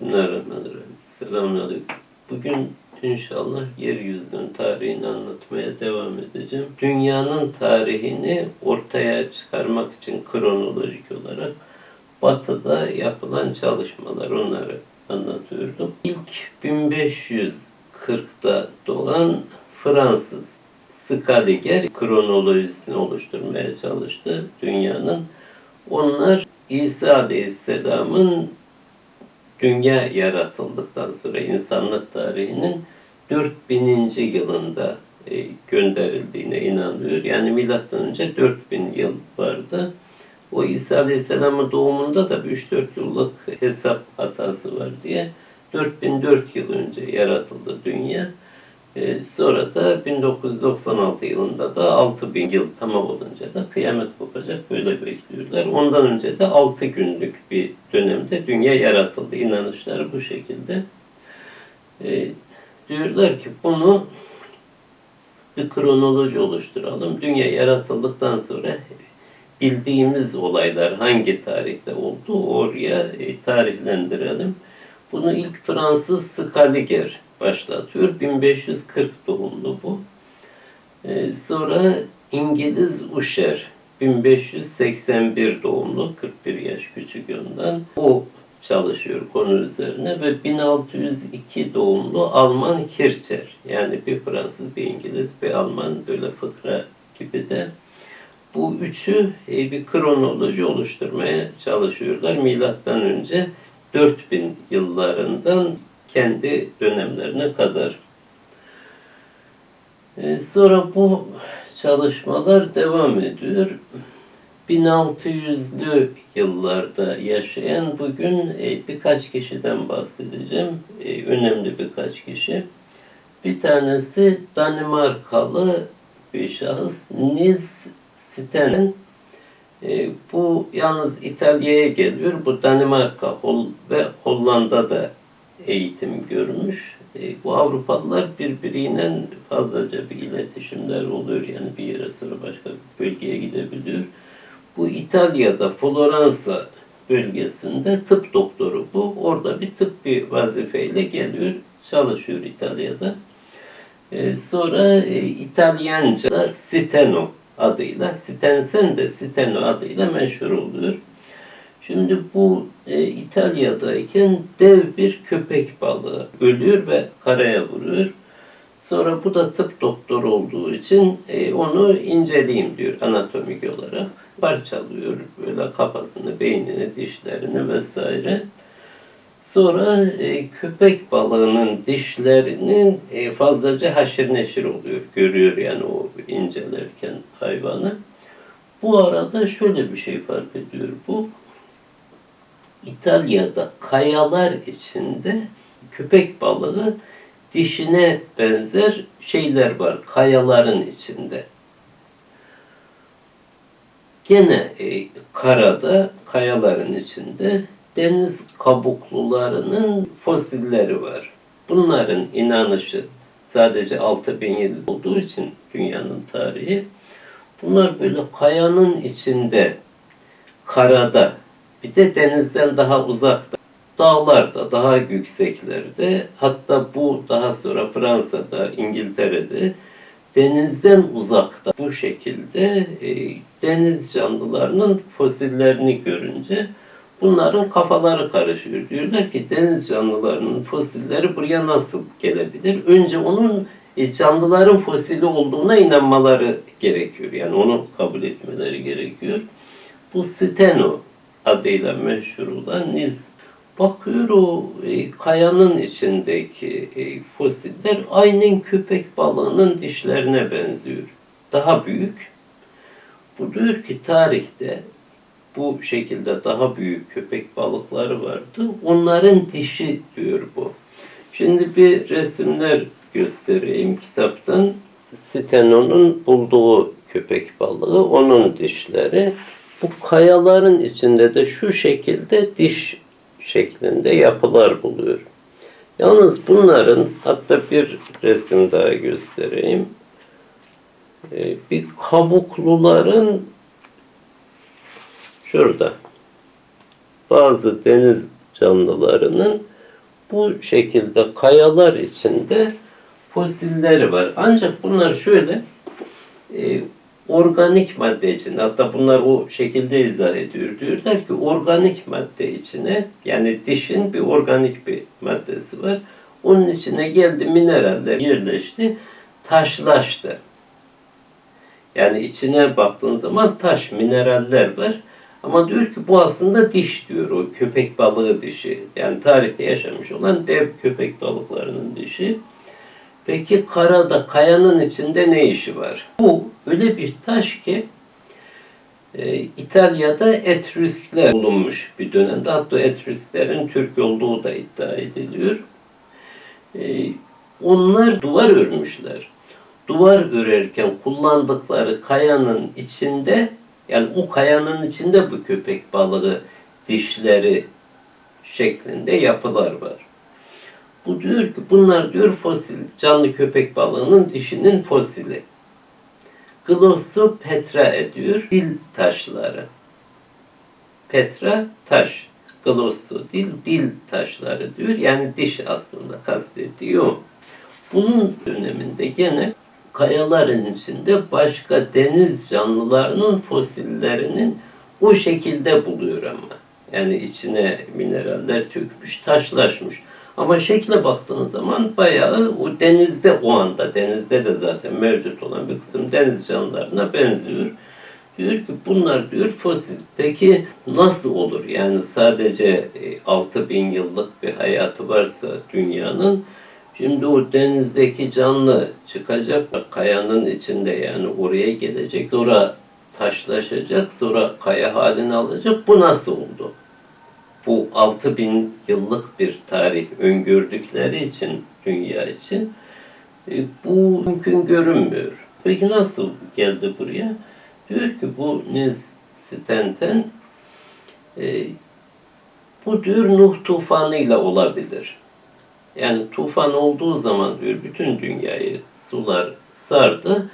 Bismillahirrahmanirrahim. Selamünaleyküm. Bugün inşallah yeryüzünün tarihini anlatmaya devam edeceğim. Dünyanın tarihini ortaya çıkarmak için kronolojik olarak Batı'da yapılan çalışmalar onları anlatıyordum. İlk 1540'da doğan Fransız Scaliger kronolojisini oluşturmaya çalıştı dünyanın. Onlar İsa Aleyhisselam'ın dünya yaratıldıktan sonra insanlık tarihinin 4000. yılında e, gönderildiğine inanıyor. Yani milattan önce 4000 yıl vardı. O İsa Aleyhisselam'ın doğumunda da 3-4 yıllık hesap hatası var diye 4004 yıl önce yaratıldı dünya. E, sonra da 1996 yılında da 6000 yıl tamam olunca da kıyamet kopacak böyle bekliyorlar. Ondan önce de 6 günlük bir dönemde dünya yaratıldı. İnanışları bu şekilde. E, diyorlar ki bunu bir kronoloji oluşturalım. Dünya yaratıldıktan sonra bildiğimiz olaylar hangi tarihte oldu oraya e, tarihlendirelim. Bunu ilk Fransız Scaliger başlatıyor. 1540 doğumlu bu. Ee, sonra İngiliz Usher 1581 doğumlu 41 yaş küçük ondan. O çalışıyor konu üzerine ve 1602 doğumlu Alman Kircher yani bir Fransız, bir İngiliz, bir Alman böyle fıkra gibi de bu üçü e, bir kronoloji oluşturmaya çalışıyorlar. Milattan önce 4000 yıllarından kendi dönemlerine kadar. Ee, sonra bu çalışmalar devam ediyor. 1600'lü yıllarda yaşayan bugün e, birkaç kişiden bahsedeceğim. E, önemli birkaç kişi. Bir tanesi Danimarkalı bir şahıs Nils Stenen. E, bu yalnız İtalya'ya geliyor. Bu Danimarka ve Hollanda'da eğitim görmüş. E, bu Avrupalılar birbiriyle fazlaca bir iletişimler oluyor. Yani bir yere sonra başka bir bölgeye gidebiliyor. Bu İtalya'da Floransa bölgesinde tıp doktoru bu. Orada bir tıp bir vazifeyle geliyor. Çalışıyor İtalya'da. E, sonra e, İtalyanca'da Steno adıyla, Stensen de Steno adıyla meşhur oluyor. Şimdi bu e, İtalya'dayken dev bir köpek balığı ölüyor ve karaya vuruyor. Sonra bu da tıp doktoru olduğu için e, onu inceleyeyim diyor anatomik olarak. Parçalıyor böyle kafasını, beynini, dişlerini vesaire. Sonra e, köpek balığının dişlerini e, fazlaca haşır neşir oluyor. Görüyor yani o incelerken hayvanı. Bu arada şöyle bir şey fark ediyor bu. İtalya'da kayalar içinde köpek balığı dişine benzer şeyler var kayaların içinde. Gene e, karada, kayaların içinde deniz kabuklularının fosilleri var. Bunların inanışı sadece 6000 yıl olduğu için dünyanın tarihi bunlar böyle kayanın içinde karada bir de denizden daha uzakta dağlarda daha yükseklerde hatta bu daha sonra Fransa'da İngiltere'de denizden uzakta bu şekilde e, deniz canlılarının fosillerini görünce bunların kafaları karışıyor. Diyorlar ki deniz canlılarının fosilleri buraya nasıl gelebilir? Önce onun e, canlıların fosili olduğuna inanmaları gerekiyor. Yani onu kabul etmeleri gerekiyor. Bu steno adıyla meşhur olan Niz bakıyor o e, kayanın içindeki e, fosiller aynen köpek balığının dişlerine benziyor. Daha büyük. Bu diyor ki tarihte bu şekilde daha büyük köpek balıkları vardı. Onların dişi diyor bu. Şimdi bir resimler göstereyim kitaptan. Steno'nun bulduğu köpek balığı, onun dişleri. Bu kayaların içinde de şu şekilde diş şeklinde yapılar buluyor. Yalnız bunların hatta bir resim daha göstereyim. Ee, bir kabukluların şurada bazı deniz canlılarının Bu şekilde kayalar içinde fosilleri var. Ancak bunlar şöyle e, organik madde içinde hatta bunlar o şekilde izah ediyor. Diyorlar ki organik madde içine yani dişin bir organik bir maddesi var. Onun içine geldi mineraller yerleşti, taşlaştı. Yani içine baktığın zaman taş, mineraller var. Ama diyor ki bu aslında diş diyor o köpek balığı dişi. Yani tarihte yaşamış olan dev köpek balıklarının dişi. Peki karada, kayanın içinde ne işi var? Bu öyle bir taş ki e, İtalya'da Etrüskler bulunmuş bir dönemde. Hatta Etrüsklerin Türk olduğu da iddia ediliyor. E, onlar duvar örmüşler. Duvar örerken kullandıkları kayanın içinde yani o kayanın içinde bu köpek balığı dişleri şeklinde yapılar var. Bu diyor ki bunlar diyor fosil. Canlı köpek balığının dişinin fosili. Glossu petra ediyor. Dil taşları. Petra taş. Glossu dil, dil taşları diyor. Yani diş aslında kastediyor. Bunun döneminde gene kayaların içinde başka deniz canlılarının fosillerinin o şekilde buluyor ama. Yani içine mineraller çökmüş, taşlaşmış. Ama şekle baktığın zaman bayağı o denizde o anda, denizde de zaten mevcut olan bir kısım deniz canlılarına benziyor. Diyor ki bunlar diyor fosil. Peki nasıl olur? Yani sadece 6000 yıllık bir hayatı varsa dünyanın Şimdi o denizdeki canlı çıkacak kayanın içinde yani oraya gelecek. Sonra taşlaşacak, sonra kaya halini alacak. Bu nasıl oldu? Bu 6000 yıllık bir tarih öngördükleri için, dünya için e, bu mümkün görünmüyor. Peki nasıl geldi buraya? Diyor ki bu Niz Stenten e, bu diyor Nuh tufanıyla olabilir. Yani tufan olduğu zaman diyor bütün dünyayı sular sardı.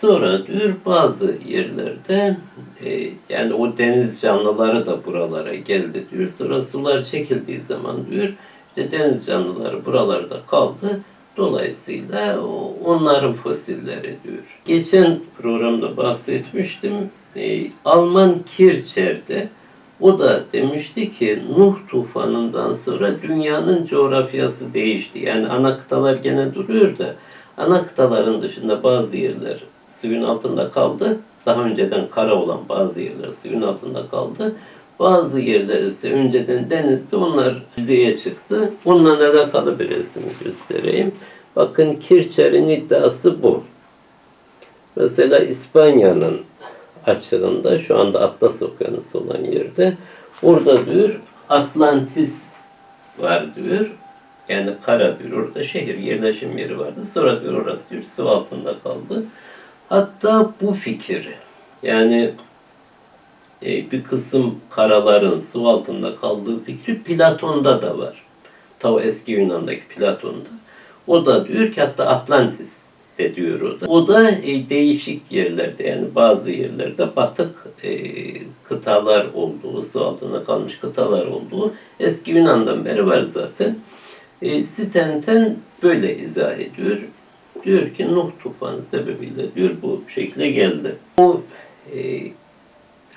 Sonra diyor bazı yerlerde e, yani o deniz canlıları da buralara geldi diyor. Sonra sular çekildiği zaman diyor işte deniz canlıları buralarda kaldı. Dolayısıyla onların fosilleri diyor. Geçen programda bahsetmiştim. E, Alman Kircher'de o da demişti ki Nuh tufanından sonra dünyanın coğrafyası değişti. Yani ana kıtalar gene duruyor da ana kıtaların dışında bazı yerler suyun altında kaldı. Daha önceden kara olan bazı yerler suyun altında kaldı. Bazı yerler ise önceden denizde onlar yüzeye çıktı. Onunla alakalı bir resim göstereyim. Bakın Kircher'in iddiası bu. Mesela İspanya'nın açığında şu anda Atlas Okyanusu olan yerde orada diyor Atlantis var diyor. Yani kara diyor. Orada şehir yerleşim yeri vardı. Sonra diyor orası diyor su altında kaldı. Hatta bu fikir yani e, bir kısım karaların su altında kaldığı fikri Platon'da da var. Ta eski Yunan'daki Platon'da. O da diyor ki hatta Atlantis de diyor o da. O da e, değişik yerlerde yani bazı yerlerde batık e, kıtalar olduğu, su altında kalmış kıtalar olduğu eski Yunan'dan beri var zaten. E, Stenten böyle izah ediyor. Diyor ki Nuh tufanı sebebiyle diyor bu şekle geldi. Bu e,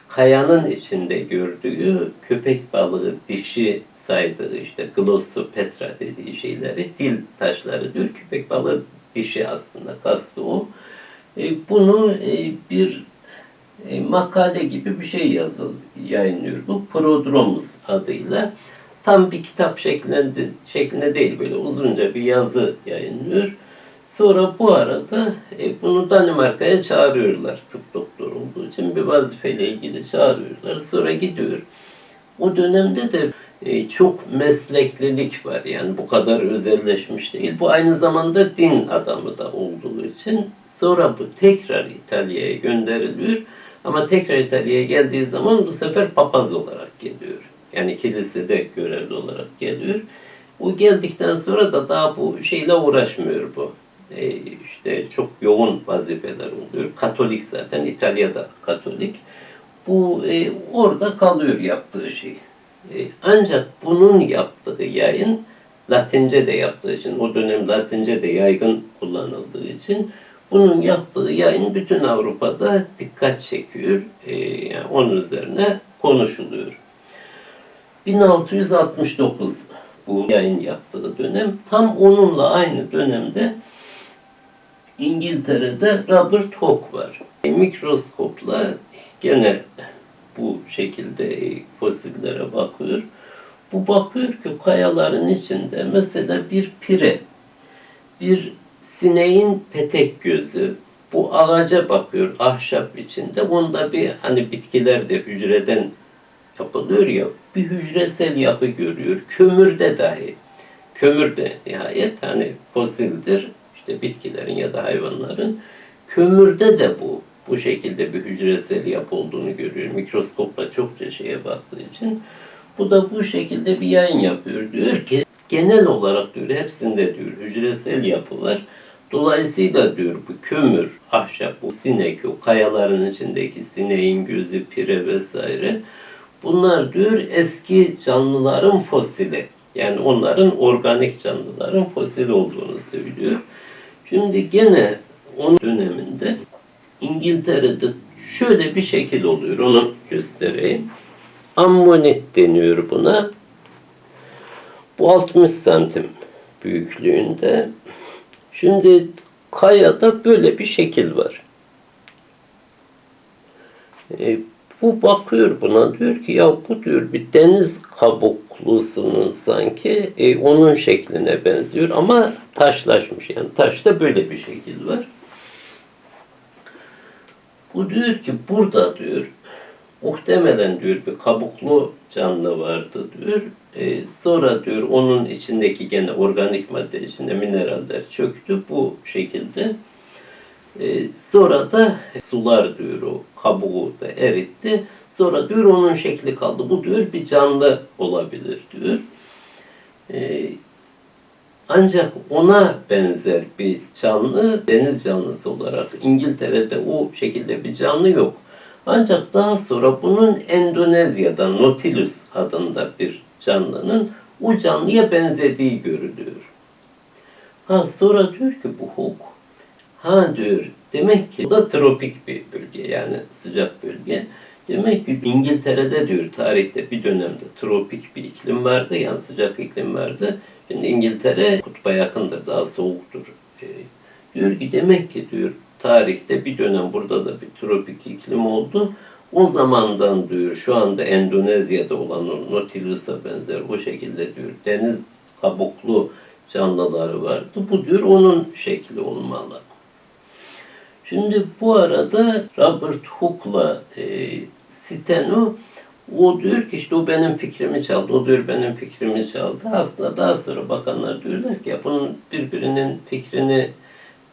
kayanın içinde gördüğü köpek balığı dişi saydığı işte glossopetra dediği şeyleri dil taşları diyor köpek balığı dişi aslında kastı o. E, bunu e, bir e, makale gibi bir şey yazıl yayınlıyor. Bu Prodromus adıyla. Tam bir kitap şeklinde, şeklinde değil böyle uzunca bir yazı yayınlıyor. Sonra bu arada e, bunu Danimarka'ya çağırıyorlar tıp doktoru olduğu için bir vazifeyle ilgili çağırıyorlar. Sonra gidiyor. O dönemde de e, çok mesleklilik var. Yani bu kadar özelleşmiş değil. Bu aynı zamanda din adamı da olduğu için sonra bu tekrar İtalya'ya gönderiliyor. Ama tekrar İtalya'ya geldiği zaman bu sefer papaz olarak geliyor. Yani kilisede görevli olarak geliyor. O geldikten sonra da daha bu şeyle uğraşmıyor bu. E, işte çok yoğun vazifeler oluyor. Katolik zaten İtalya'da Katolik. Bu e, orada kalıyor yaptığı şey. E, ancak bunun yaptığı yayın Latince de yaptığı için, o dönem Latince de yaygın kullanıldığı için bunun yaptığı yayın bütün Avrupa'da dikkat çekiyor. Ee, yani onun üzerine konuşuluyor. 1669 bu yayın yaptığı dönem. Tam onunla aynı dönemde İngiltere'de Robert Hooke var. E, mikroskopla gene bu şekilde e, fosillere bakıyor. Bu bakıyor ki kayaların içinde mesela bir pire, bir sineğin petek gözü, bu ağaca bakıyor ahşap içinde. Onda bir hani bitkiler de hücreden yapılıyor ya bir hücresel yapı görüyor. Kömürde dahi. Kömür de nihayet hani fosildir. İşte bitkilerin ya da hayvanların. Kömürde de bu bu şekilde bir hücresel yapı olduğunu görüyor. Mikroskopla çokça şeye baktığı için. Bu da bu şekilde bir yayın yapıyor. Diyor ki genel olarak diyor hepsinde diyor hücresel yapı var. Dolayısıyla diyor bu kömür, ahşap, bu sinek, o kayaların içindeki sineğin gözü, pire vesaire bunlar diyor eski canlıların fosili. Yani onların organik canlıların fosil olduğunu söylüyor. Şimdi gene onun döneminde İngiltere'de şöyle bir şekil oluyor. Onu göstereyim. Ammonit deniyor buna. Bu 60 santim büyüklüğünde. Şimdi kayada böyle bir şekil var. Bu bakıyor buna diyor ki ya bu diyor bir deniz kabuklusunun sanki e, onun şekline benziyor ama taşlaşmış yani taşta böyle bir şekil var. Bu diyor ki burada diyor muhtemelen diyor bir kabuklu canlı vardı diyor. E, sonra diyor onun içindeki gene organik madde içinde mineraller çöktü bu şekilde. E, sonra da sular diyor o kabuğu da eritti. Sonra diyor onun şekli kaldı. Bu diyor bir canlı olabilir diyor. E, ancak ona benzer bir canlı deniz canlısı olarak İngiltere'de o şekilde bir canlı yok. Ancak daha sonra bunun Endonezya'da Nautilus adında bir canlının o canlıya benzediği görülüyor. Ha sonra diyor ki bu Hook, ha diyor demek ki bu da tropik bir bölge yani sıcak bölge. Demek ki İngiltere'de diyor tarihte bir dönemde tropik bir iklim vardı yani sıcak iklim vardı. Şimdi İngiltere kutba yakındır daha soğuktur. E, diyor ki demek ki diyor tarihte bir dönem burada da bir tropik iklim oldu. O zamandan diyor şu anda Endonezya'da olan o Nautilus'a benzer o şekilde diyor deniz kabuklu canlıları vardı. Bu diyor onun şekli olmalı. Şimdi bu arada Robert Hooke'la e, Steno o diyor ki işte o benim fikrimi çaldı, o diyor benim fikrimi çaldı. Aslında daha sonra bakanlar diyorlar ki ya bunun birbirinin fikrini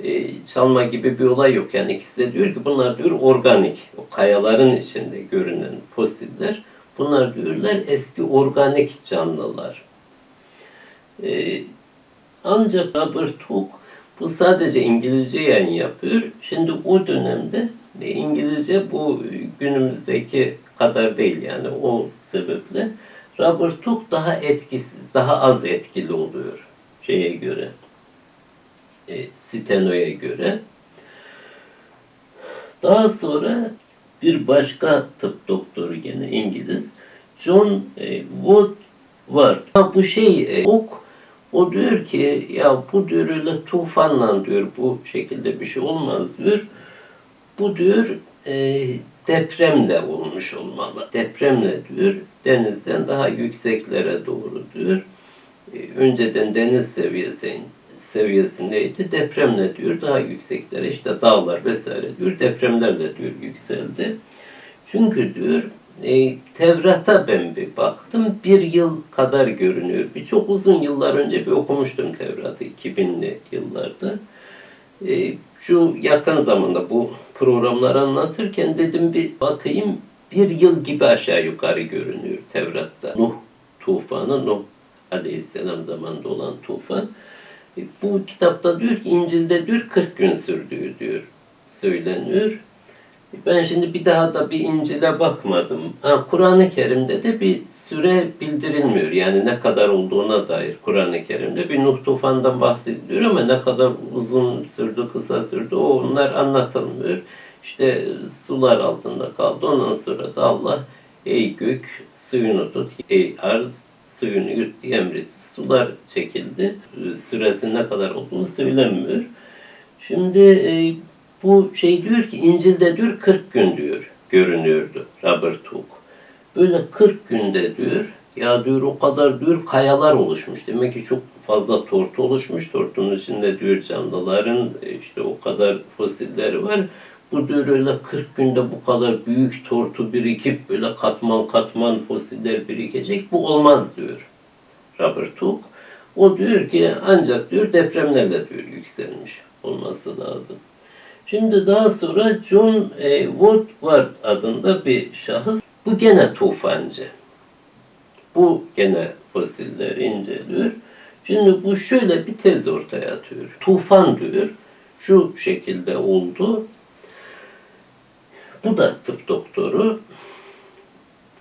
e, çalma gibi bir olay yok. Yani ikisi de diyor ki bunlar diyor organik. O kayaların içinde görünen fosiller. Bunlar diyorlar eski organik canlılar. E, ancak Robert Hooke bu sadece İngilizce yayın yapıyor. Şimdi o dönemde İngilizce bu günümüzdeki kadar değil yani o sebeple Robert Hooke daha etkisiz, daha az etkili oluyor şeye göre e, Steno'ya göre. Daha sonra bir başka tıp doktoru gene İngiliz John e, Wood var. Ha, bu şey e, ok o diyor ki ya bu diyor öyle tufanla diyor bu şekilde bir şey olmaz diyor. Bu diyor e, depremle olmuş olmalı. Depremle diyor denizden daha yükseklere doğru diyor. E, önceden deniz seviyesi seviyesindeydi. Depremle diyor daha yükseklere işte dağlar vesaire diyor depremlerle diyor yükseldi. Çünkü diyor e, Tevrat'a ben bir baktım. Bir yıl kadar görünüyor. Bir çok uzun yıllar önce bir okumuştum Tevrat'ı 2000'li yıllarda. E, şu yakın zamanda bu programları anlatırken dedim bir bakayım bir yıl gibi aşağı yukarı görünüyor Tevrat'ta. Nuh tufanı, Nuh aleyhisselam zamanında olan tufan. E, bu kitapta diyor ki İncil'de diyor 40 gün sürdüğü diyor söyleniyor. Ben şimdi bir daha da bir İncil'e bakmadım. Ha, Kur'an-ı Kerim'de de bir süre bildirilmiyor. Yani ne kadar olduğuna dair Kur'an-ı Kerim'de bir Nuh tufandan bahsediliyor ama ne kadar uzun sürdü, kısa sürdü o onlar anlatılmıyor. İşte sular altında kaldı. Ondan sonra da Allah ey gök suyunu tut, ey arz suyunu yut diye emretti. Sular çekildi. Süresi ne kadar olduğunu söylenmiyor. Şimdi e, bu şey diyor ki İncil'de diyor 40 gün diyor görünüyordu Robert Hooke. Böyle 40 günde diyor ya diyor o kadar diyor kayalar oluşmuş. Demek ki çok fazla tortu oluşmuş. Tortunun içinde diyor canlıların e, işte o kadar fosilleri var. Bu diyor öyle 40 günde bu kadar büyük tortu birikip böyle katman katman fosiller birikecek. Bu olmaz diyor Robert Hooke. O diyor ki ancak diyor depremlerle diyor yükselmiş olması lazım. Şimdi daha sonra John e, Woodward adında bir şahıs. Bu gene tufancı. Bu gene fosilleri inceliyor. Şimdi bu şöyle bir tez ortaya atıyor. Tufan diyor. Şu şekilde oldu. Bu da tıp doktoru.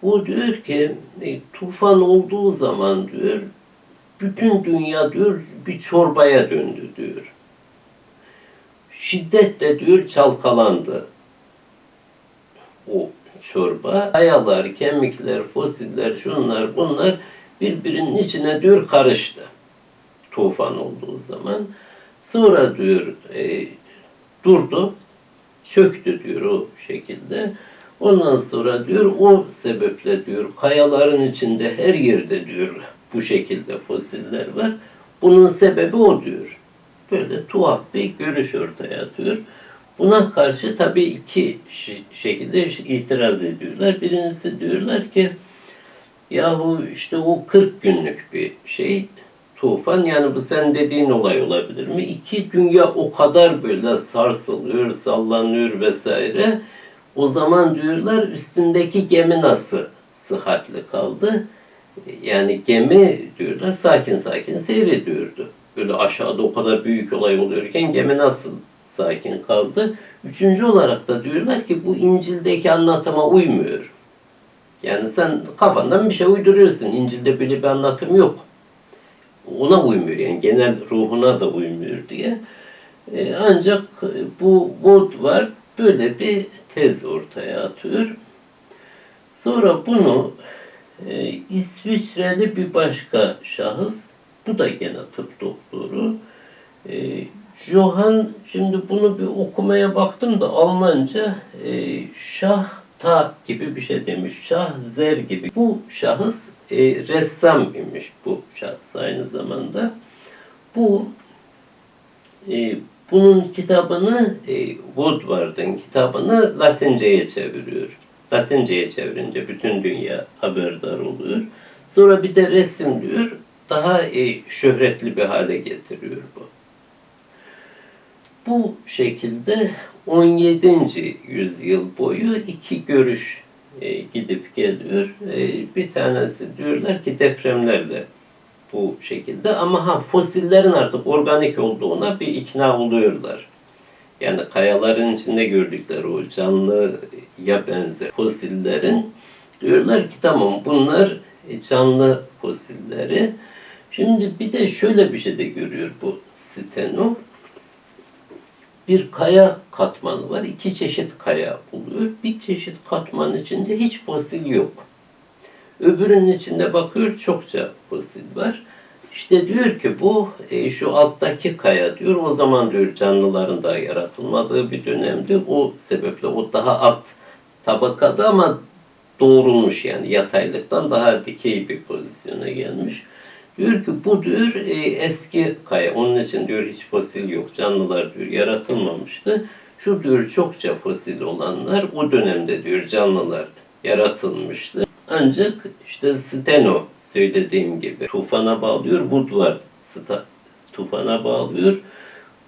Bu diyor ki e, tufan olduğu zaman diyor bütün dünya diyor bir çorbaya döndü diyor. Şiddetle diyor çalkalandı o çorba. Kayalar, kemikler, fosiller, şunlar bunlar birbirinin içine diyor karıştı. Tufan olduğu zaman. Sonra diyor e, durdu, çöktü diyor o şekilde. Ondan sonra diyor o sebeple diyor kayaların içinde her yerde diyor bu şekilde fosiller var. Bunun sebebi o diyor. Böyle tuhaf bir görüş ortaya atıyor. Buna karşı tabii iki şekilde itiraz ediyorlar. Birincisi diyorlar ki yahu işte o 40 günlük bir şey tufan yani bu sen dediğin olay olabilir mi? İki dünya o kadar böyle sarsılıyor, sallanıyor vesaire. O zaman diyorlar üstündeki gemi nasıl sıhhatli kaldı? Yani gemi diyorlar sakin sakin seyrediyordu. Böyle aşağıda o kadar büyük olay oluyorken gemi nasıl sakin kaldı? Üçüncü olarak da diyorlar ki bu İncil'deki anlatıma uymuyor. Yani sen kafandan bir şey uyduruyorsun. İncil'de böyle bir anlatım yok. Ona uymuyor yani genel ruhuna da uymuyor diye. E, ancak bu Woodward böyle bir tez ortaya atıyor. Sonra bunu e, İsviçreli bir başka şahıs, bu da gene tıp doktoru, e, Johann, şimdi bunu bir okumaya baktım da Almanca e, Şah Ta gibi bir şey demiş. Şah Zer gibi. Bu şahıs e, ressam imiş bu şahıs aynı zamanda. Bu e, bunun kitabını e, Woodward'ın kitabını Latinceye çeviriyor. Latinceye çevirince bütün dünya haberdar oluyor. Sonra bir de resim diyor. Daha e, şöhretli bir hale getiriyor bu. Bu şekilde 17. yüzyıl boyu iki görüş e, gidip geliyor. E, bir tanesi diyorlar ki depremlerle bu şekilde ama ha fosillerin artık organik olduğuna bir ikna oluyorlar. Yani kayaların içinde gördükleri o canlı ya benzer fosillerin diyorlar ki tamam bunlar canlı fosilleri. Şimdi bir de şöyle bir şey de görüyor bu Steno. Bir kaya katmanı var. iki çeşit kaya buluyor. Bir çeşit katmanın içinde hiç fosil yok. Öbürünün içinde bakıyor çokça fosil var. İşte diyor ki bu e, şu alttaki kaya diyor o zaman diyor canlıların daha yaratılmadığı bir dönemdi. O sebeple o daha alt tabakada ama doğrulmuş yani yataylıktan daha dikey bir pozisyona gelmiş. Diyor ki bu diyor e, eski kaya. Onun için diyor hiç fosil yok. Canlılar diyor yaratılmamıştı. Şu diyor çokça fosil olanlar o dönemde diyor canlılar yaratılmıştı. Ancak işte Steno söylediğim gibi tufana bağlıyor. Woodward sta, tufana bağlıyor.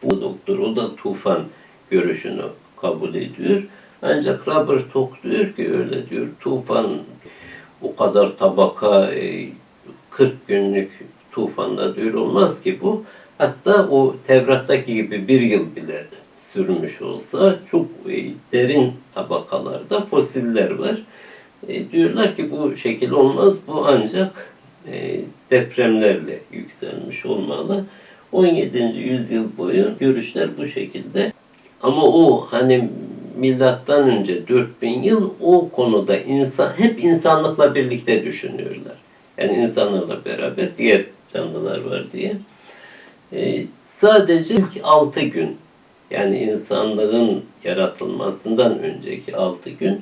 Bu doktor o da tufan görüşünü kabul ediyor. Ancak Robert Hooke diyor ki öyle diyor tufan o kadar tabaka e, 40 günlük tufanda diyor olmaz ki bu. Hatta o Tevrat'taki gibi bir yıl bile sürmüş olsa çok e, derin tabakalarda fosiller var. E, diyorlar ki bu şekil olmaz. Bu ancak e, depremlerle yükselmiş olmalı. 17. yüzyıl boyu görüşler bu şekilde. Ama o hani milattan önce 4000 yıl o konuda insan hep insanlıkla birlikte düşünüyorlar. Yani insanlarla beraber diğer canlılar var diye. Ee, sadece ilk 6 gün yani insanlığın yaratılmasından önceki 6 gün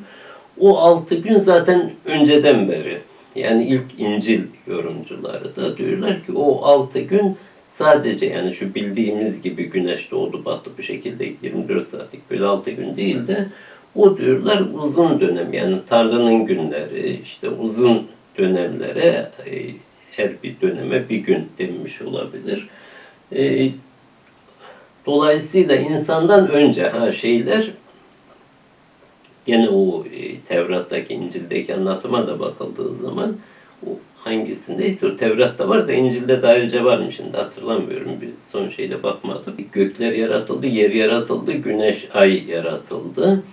o 6 gün zaten önceden beri. Yani ilk İncil yorumcuları da diyorlar ki o 6 gün sadece yani şu bildiğimiz gibi güneş doğdu battı bu şekilde 24 saatlik böyle 6 gün değil de o diyorlar uzun dönem. Yani Tanrı'nın günleri işte uzun dönemlere e, her bir döneme bir gün denmiş olabilir. E, Dolayısıyla insandan önce ha şeyler gene o e, Tevrat'taki, İncil'deki anlatıma da bakıldığı zaman o hangisindeyse o Tevrat'ta var da İncil'de de ayrıca varmış şimdi hatırlamıyorum bir son şeyde bakmadım. Gökler yaratıldı, yer yaratıldı, güneş, ay yaratıldı.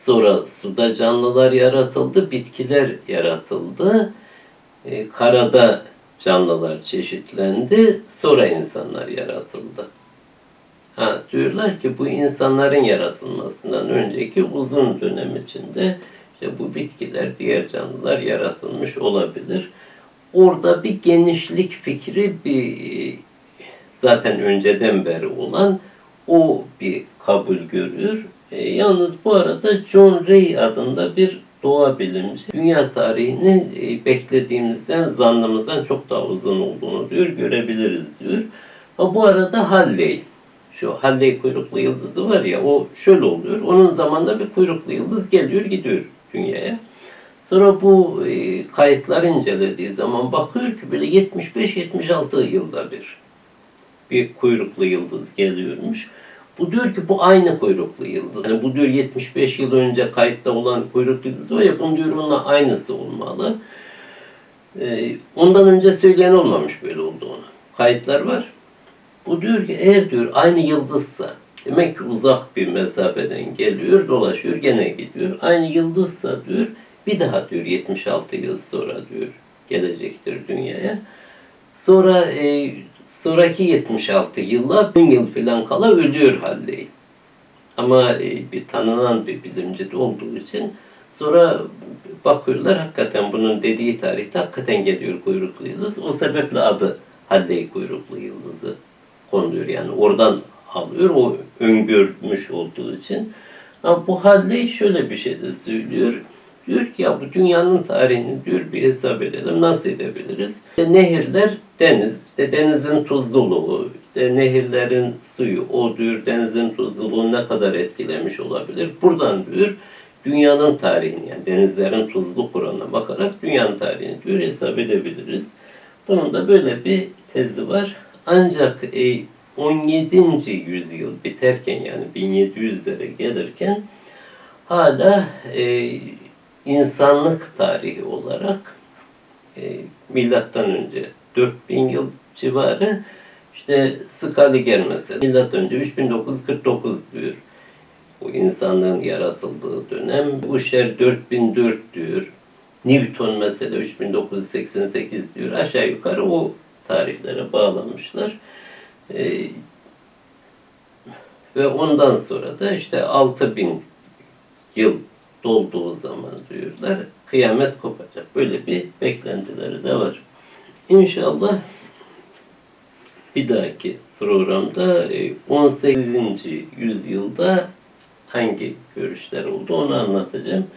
Sonra suda canlılar yaratıldı, bitkiler yaratıldı. E, karada canlılar çeşitlendi, sonra insanlar yaratıldı. Ha, diyorlar ki bu insanların yaratılmasından önceki uzun dönem içinde işte bu bitkiler, diğer canlılar yaratılmış olabilir. Orada bir genişlik fikri bir zaten önceden beri olan o bir kabul görüyor. E, yalnız bu arada John Ray adında bir doğa bilimci dünya tarihinin e, beklediğimizden, zannımızdan çok daha uzun olduğunu diyor, görebiliriz diyor. Ama bu arada Halley şu Halley kuyruklu yıldızı var ya o şöyle oluyor. Onun zamanında bir kuyruklu yıldız geliyor gidiyor dünyaya. Sonra bu e, kayıtlar incelediği zaman bakıyor ki böyle 75-76 yılda bir bir kuyruklu yıldız geliyormuş. Bu diyor ki bu aynı kuyruklu yıldız. Yani bu diyor 75 yıl önce kayıtta olan kuyruklu yıldız var ya bunun diyor onunla aynısı olmalı. Ee, ondan önce söyleyen olmamış böyle olduğunu. Kayıtlar var. Bu diyor ki eğer diyor aynı yıldızsa demek ki uzak bir mesafeden geliyor, dolaşıyor, gene gidiyor. Aynı yıldızsa diyor bir daha diyor 76 yıl sonra diyor gelecektir dünyaya. Sonra e, sonraki 76 yılla 10 yıl falan kala ölüyor Halley. Ama e, bir tanınan bir bilimci de olduğu için sonra bakıyorlar hakikaten bunun dediği tarihte hakikaten geliyor kuyruklu yıldız. O sebeple adı Halley kuyruklu yıldızı konuluyor. Yani oradan alıyor. O öngörmüş olduğu için. Ama bu Halley şöyle bir şey de söylüyor. Diyor ki ya bu dünyanın tarihini diyor bir hesap edelim. Nasıl edebiliriz? İşte nehirler deniz. İşte denizin tuzluluğu, işte nehirlerin suyu, o diyor denizin tuzluluğu ne kadar etkilemiş olabilir? Buradan diyor dünyanın tarihini yani denizlerin tuzluk oranına bakarak dünyanın tarihini diyor hesap edebiliriz. Bunun da böyle bir tezi var. Ancak e, 17. yüzyıl biterken yani 1700'lere gelirken hala e, insanlık tarihi olarak e, milattan önce 4000 yıl civarı işte Scaliger mesela milattan önce 3949 diyor. Bu insanlığın yaratıldığı dönem. Usher 4004 diyor. Newton mesela 3988 diyor. Aşağı yukarı o tarihlere bağlamışlar. Ee, ve ondan sonra da işte 6000 yıl dolduğu zaman diyorlar kıyamet kopacak. Böyle bir beklentileri de var. İnşallah bir dahaki programda 18. yüzyılda hangi görüşler oldu onu anlatacağım.